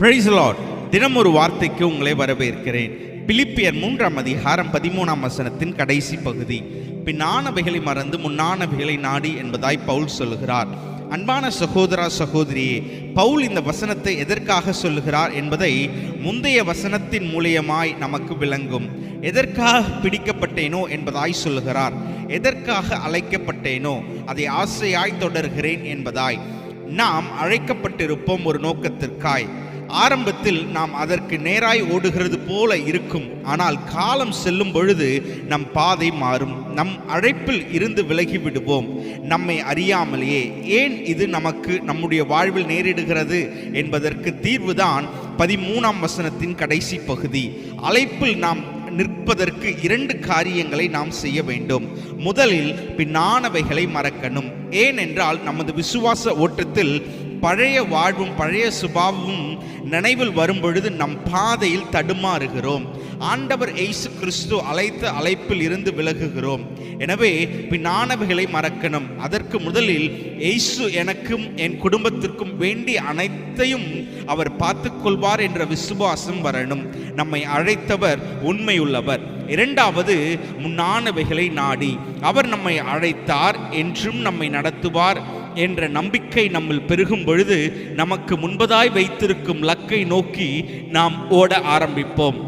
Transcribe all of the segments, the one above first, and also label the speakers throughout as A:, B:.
A: Price Lord தினம் ஒரு வார்த்தைக்கு உங்களை வரவேற்கிறேன். பிலிப்பியர் மூன்றாம் அதிகாரம் பதிமூணாம் வசனத்தின் கடைசி பகுதி. பின்னானவைகளை மறந்து முன்னானவைகளை நாடி என்பதாய் பவுல் சொல்லுகிறார். அன்பான சகோதரா சகோதரியே பவுல் இந்த வசனத்தை எதற்காக சொல்லுகிறார் என்பதை முந்தைய வசனத்தின் மூலியமாய் நமக்கு விளங்கும். எதற்காக பிடிக்கப்பட்டேனோ என்பதாய் சொல்லுகிறார். எதற்காக அழைக்கப்பட்டேனோ அதை ஆசையாய் தொடர்கிறேன் என்பதாய். நாம் அழைக்கப்பட்டிருப்போம் ஒரு நோக்கத்திற்காய். ஆரம்பத்தில் நாம் அதற்கு நேராய் ஓடுகிறது போல இருக்கும். ஆனால் காலம் செல்லும் பொழுது நம் பாதை மாறும். நம் அழைப்பில் இருந்து விலகி விடுவோம். நம்மை அறியாமலேயே ஏன் இது நமக்கு நம்முடைய வாழ்வில் நேரிடுகிறது என்பதற்கு தீர்வுதான் பதிமூணாம் வசனத்தின் கடைசி பகுதி. அழைப்பில் நாம் நிற்பதற்கு இரண்டு காரியங்களை நாம் செய்ய வேண்டும். முதலில் பின்னானவைகளை மறக்கணும். ஏனென்றால் நமது விசுவாச ஓட்டத்தில் பழைய வாழ்வும் பழைய சுபாவமும் நினைவில் வரும் பொழுது நம் பாதையில் தடுமாறுகிறோம். ஆண்டவர் எய்சு கிறிஸ்து அழைத்த அழைப்பில் இருந்து விலகுகிறோம். எனவே பின்னானவைகளை மறக்கணும். அதற்கு முதலில் எய்சு எனக்கும் என் குடும்பத்திற்கும் வேண்டிய அனைத்தையும் அவர் பார்த்துக்கொள்வார் என்ற விசுவாசம் வரணும். நம்மை அழைத்தவர் உண்மையுள்ளவர். இரண்டாவது முன்னானவைகளை நாடி. அவர் நம்மை அழைத்தார் என்றும் நம்மை நடத்துவார். என்ற நம்பிக்கை நம்மில் பெருகும் பொழுது நமக்கு முன்பதாய் வைத்திருக்கும் லக்கை நோக்கி நாம் ஓட ஆரம்பிப்போம்.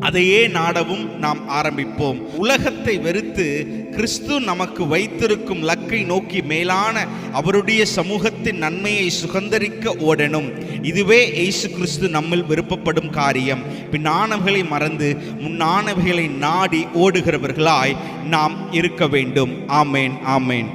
A: அதையே நாடவும் நாம் ஆரம்பிப்போம். உலகத்தை வெறுத்து கிறிஸ்து நமக்கு வைத்திருக்கும் லக்கை நோக்கி மேலான அவருடைய சமூகத்தின் நன்மையை சுகந்தரிக்க ஓடணும். இதுவே இயேசு கிறிஸ்து நம்மில் விருப்பப்படும் காரியம். பின்னானவைகளை மறந்து முன்னானவைகளை நாடி ஓடுகிறவர்களாய் நாம் இருக்க வேண்டும். ஆமேன் ஆமேன்.